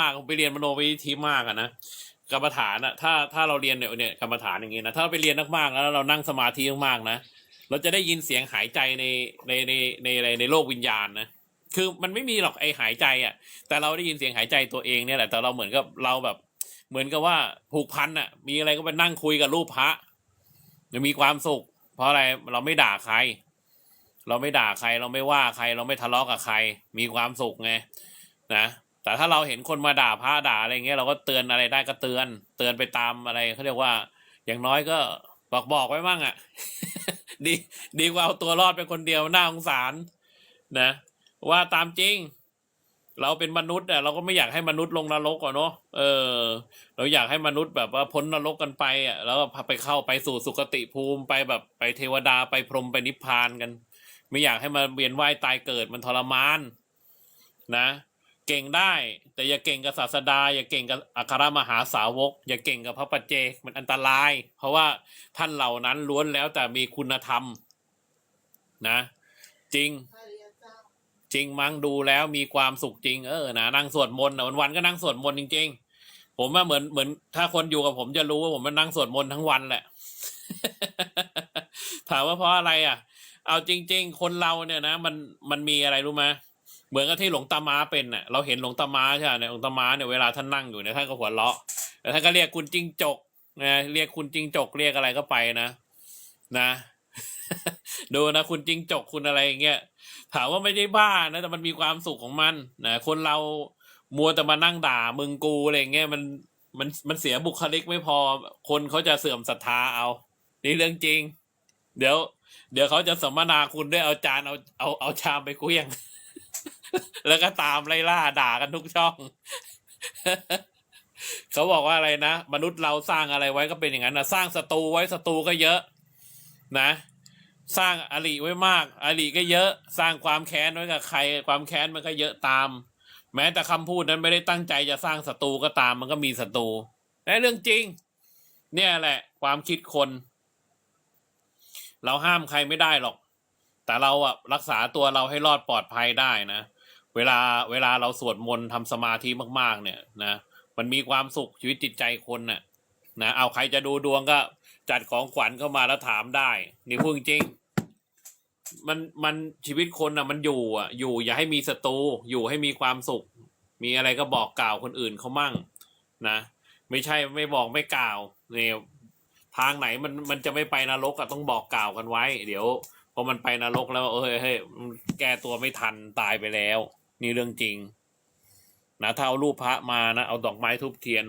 มากไปเรียนมโนวิธีมากอะนะกรรมฐานอะถ้าถ้าเราเรียนเนี่ยเนี่ยกรรมฐานอย่างงี้นะถ้าเราไปเรียนมากๆแล้วเรานั่งสมาธิมากๆนะเราจะได้ยินเสียงหายใจในในในในในในโลกวิญญาณนะคือมันไม่มีหรอกไอหายใจอะแต่เราได้ยินเสียงหายใจตัวเองเนี่ยแหละแต่เราเหมือนกับเราแบบ เหมือนกับว่าผูกพันอะมีอะไรก็ไปนั่งคุยกับรูปพระจะมีความสุข เพราะอะไรเราไม่ด่าใคร เราไม่ด่าใคร เราไม่ว่าใคร เราไม่ทะเลาะกับใคร มีความสุขไงนะ แต่ถ้าเราเห็นคนมาด่าพระด่าอะไรเงี้ยเราก็เตือนอะไรได้ก็เตือน เตือนไปตามอะไรเขาเรียกว่า อย่างน้อยก็บอกบอกไว้มั่งอะ่ะ ดีดีกว่าเอาตัวรอดเป็นคนเดียวน่าสงสาร นะ ว่าตามจริง เราเป็นมนุษย์อะเราก็ไม่อยากให้มนุษย์ลงนรกอะเนาะเออ เราอยากให้มนุษย์แบบว่าพ้นนรกกันไปอะแล้วก็ไปเข้าไปสู่สุคติภูมิไปแบบไปเทวดาไปพรหมไปนิพพานกัน ไม่อยากให้มาเวียนว่ายตายเกิดมันทรมาน นะ เก่งได้ แต่อย่าเก่งกับศาสดา อย่าเก่งกับอัครมหาสาวก อย่าเก่งกับพระปัจเจกมันอันตราย เพราะว่าท่านเหล่านั้นล้วนแล้วแต่มีคุณธรรม นะ จริง จริงมั้งดูแล้วมีความสุขจริงเออนะนั่งสวดมนต์นะวันก็นั่งสวดมนต์จริง ๆ ผมว่าเหมือนเหมือน ถ้าคนอยู่กับผมจะรู้ว่าผมมันนั่งสวดมนต์ทั้งวันแหละถามว่าเพราะอะไรอะ เอาจริง ๆ คนเราเนี่ยนะ มันมันมีอะไรรู้ไหม เหมือนกับที่หลวงตามาเป็นน่ะเราเห็นหลวงตามาใช่ไหมหลวงตามาเนี่ยเวลาท่านนั่งอยู่เนี่ยท่านก็หัวเราะแต่ท่านก็เรียกคุณจิงจกนะเรียกคุณจิงจกเรียกอะไรก็ไปนะนะดูนะคุณจิงจกคุณอะไรอย่างเงี้ยถามว่าไม่ได้บ้านะแต่มันมีความสุขของมันนะคนเรามัวแต่มานั่งด่ามึงกูอะไรเงี้ยมันมันมันเสียบุคลิกไม่พอ คนเขาจะเสื่อมศรัทธาเอานี่เรื่องจริง เดี๋ยว เดี๋ยวเขาจะสัมมนาคุณด้วยเอาจานเอาเอาเอาชามไปเกลี้ยง แล้วก็ตามไล่ล่าด่ากันทุกช่อง เขาบอกว่าอะไรนะ มนุษย์เราสร้างอะไรไว้ก็เป็นอย่างนั้นนะสร้างศัตรูไว้ศัตรูก็เยอะ นะ สร้างอริไว้มากอริก็เยอะ สร้างความแค้นไว้กับใคร ความแค้นมันก็เยอะตาม แม้แต่คำพูดนั้นไม่ได้ตั้งใจจะสร้างศัตรูก็ตาม มันก็มีศัตรูและเรื่องจริง เนี่ยแหละ ความคิดคน เราห้ามใครไม่ได้หรอก แต่เราอะรักษาตัวเราให้รอดปลอดภัยได้นะ เวลาเวลาเราสวดมนต์ทำสมาธิมาก ๆ เนี่ยนะมันมีความสุขชีวิตจิตใจคนน่ะนะเอาใครจะดูดวงก็จัดของขวัญเข้ามาแล้วถามได้ นี่พูดจริง มันมันชีวิตคนอะ มันอยู่อะ อยู่ อย่าให้มีศัตรูอยู่ให้มีความสุข มีอะไรก็บอกกล่าวคนอื่นเขามั่ง นะไม่ใช่ไม่บอกไม่กล่าวเนี่ยทางไหนมันมันจะไม่ไปนรกอะต้องบอกกล่าวกันไว้ เดี๋ยวพอมันไปนรกแล้วเอ้ยเฮ้ยแก้ตัวไม่ทันตายไปแล้ว นี่เรื่องจริงนะถ้าเอารูปพระมานะ เอาดอกไม้ทุบเทียน